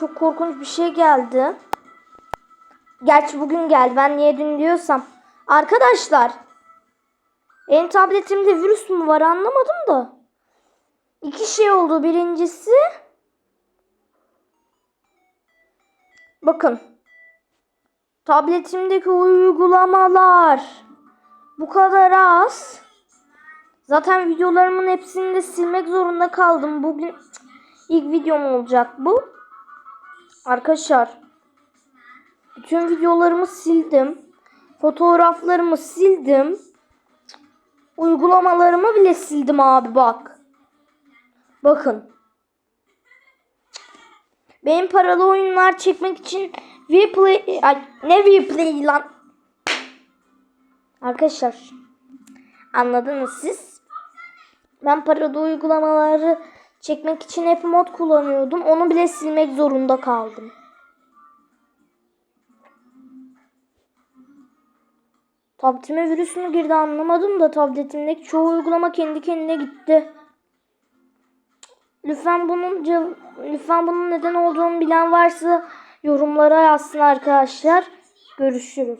çok korkunç bir şey geldi. Gerçi bugün geldi. Ben niye dün diyorsam. Arkadaşlar. En tabletimde virüs mü var anlamadım da. İki şey oldu. Birincisi. Bakın. Tabletimdeki uygulamalar bu kadar az. Zaten videolarımın hepsini de silmek zorunda kaldım. Bugün ilk videom olacak bu. Arkadaşlar bütün videolarımı sildim. Fotoğraflarımı sildim. Uygulamalarımı bile sildim abi bak. Bakın. Benim paralı oyunlar çekmek için Vplay ay ne Vplay lan? Arkadaşlar anladınız siz? Ben paralı uygulamaları çekmek için hep mod kullanıyordum. Onu bile silmek zorunda kaldım. Tabletime virüs mü girdi anlamadım da tabletimdeki çoğu uygulama kendi kendine gitti. Lütfen bunun lütfen bunun neden olduğunu bilen varsa yorumlara yazsın arkadaşlar. Görüşürüz.